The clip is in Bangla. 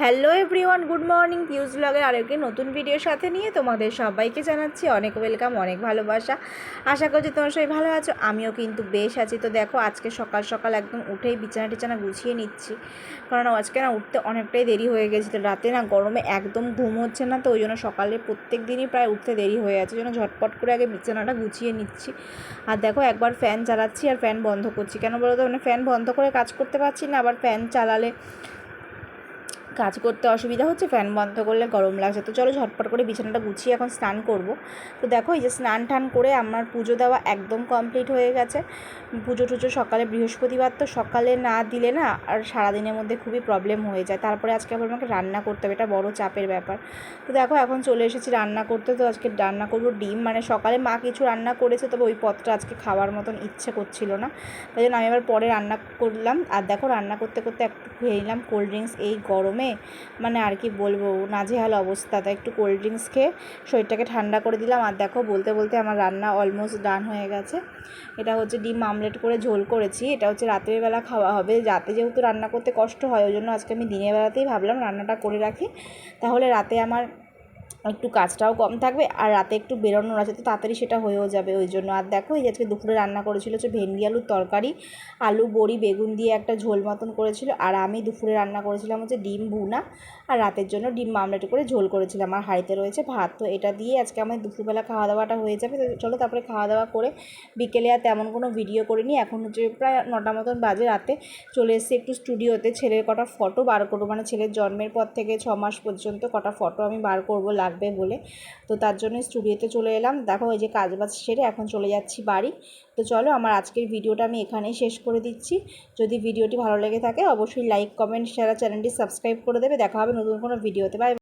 হ্যালো এভরিওয়ান, গুড মর্নিং পিউজ ব্লগের আরেকটি নতুন ভিডিওর সাথে নিয়ে তোমাদের সবাইকে জানাচ্ছি অনেক ওয়েলকাম অনেক ভালোবাসা। আশা করছি তোমার সবাই ভালো আছো, আমিও কিন্তু বেশ আছি। তো দেখো, আজকে সকাল সকাল একদম উঠেই বিছানা টিছানা গুছিয়ে নিচ্ছি। কারণ আজকে না উঠতে অনেকটাই দেরি হয়ে গেছিল। রাতে না গরমে একদম ঘুম হচ্ছে না, তো ওই জন্য সকালে প্রত্যেক দিনই প্রায় উঠতে দেরি হয়ে আছে। জন্য ঝটপট করে আগে বিছানাটা গুছিয়ে নিচ্ছি। আর দেখো, একবার ফ্যান চালাচ্ছি আর ফ্যান বন্ধ করছি। কেন বলো তো? মানে ফ্যান বন্ধ করে কাজ করতে পারছি না, আবার ফ্যান চালালে কাজ করতে অসুবিধা হচ্ছে, ফ্যান বন্ধ করলে গরম লাগছে। তো চলো ঝটপট করে বিছানাটা গুছিয়ে এখন স্নান করব। তো দেখো, এই যে স্নান টান করে আমার পুজো দেওয়া একদম কমপ্লিট হয়ে গেছে। পুজো টুজো সকালে, বৃহস্পতিবার তো সকালে না দিলে না আর সারাদিনের মধ্যে খুবই প্রবলেম হয়ে যায়। তারপরে আজকে আবার আমাকে রান্না করতে হবে, এটা বড় চাপের ব্যাপার। তো দেখো, এখন চলে এসেছি রান্না করতে। তো আজকে রান্না করব ডিম। মানে সকালে মা কিছু রান্না করেছে, তবে ওই পথটা আজকে খাওয়ার মতন ইচ্ছে করছিল না। তাই জন্য আমি আবার পরে রান্না করলাম। আর দেখো, রান্না করতে করতে একটু খেয়ে নিলাম। কোল্ড ড্রিঙ্কস এই গরমে মানে আর কি বলব, নাজেহাল অবস্থা। তাই একটু কোল্ড ড্রিঙ্কস খেয়ে শরীরটাকে ঠান্ডা করে দিলাম। আর দেখো, বলতে বলতে আমার রান্না অলমোস্ট ডান হয়ে গেছে। এটা হচ্ছে ডিম আমলেট করে ঝোল করেছি। এটা হচ্ছে রাতের বেলা খাওয়া হবে। রাতে যেহেতু রান্না করতে কষ্ট হয়, ওই জন্য আজকে আমি দিনের বেলাতেই ভাবলাম রান্নাটা করে রাখি। তাহলে রাতে আমার একটু কাজটাও কম থাকবে, আর রাতে একটু বেরোনোর আছে, তো তাড়াতাড়ি সেটা হয়েও যাবে। ওই জন্য আর দেখো, এই যে আজকে দুপুরে রান্না করেছিল হচ্ছে ভেন্ডি আলুর তরকারি, আলু, বড়ি, বেগুন দিয়ে একটা ঝোল মতন করেছিল, আর আমি দুপুরে রান্না করেছিলাম হচ্ছে ডিম ভুনা, আর রাতের জন্য ডিম মামলেট করে ঝোল করেছিলাম। আর হাঁড়িতে রয়েছে ভাত, তো এটা দিয়ে আজকে আমার দুপুরবেলা খাওয়া দাওয়াটা হয়ে যাবে। চলো তারপরে খাওয়া দাওয়া করে বিকেলে আর তেমন কোনো ভিডিও করিনি। এখন হচ্ছে প্রায় নটা মতন বাজে রাতে, চলে এসেছি একটু স্টুডিওতে ছেলের কটা ফটো বার করব মানে ছেলের জন্মের পর থেকে ছ মাস পর্যন্ত কটা ফটো আমি বার করব লাগবে বলে। তো তার জন্য স্টুডিওতে চলে এলাম। দেখো ওই যে কাজ বাজ সেরে এখন চলে যাচ্ছি বাড়ি। তো চলো আমার আজকের ভিডিওটা আমি এখানেই শেষ করে দিচ্ছি। যদি ভিডিওটি ভালো লেগে থাকে অবশ্যই লাইক কমেন্ট শেয়ার চ্যানেলটি সাবস্ক্রাইব করে দেবে। দেখা হবে নতুন কোনো ভিডিওতে। বাই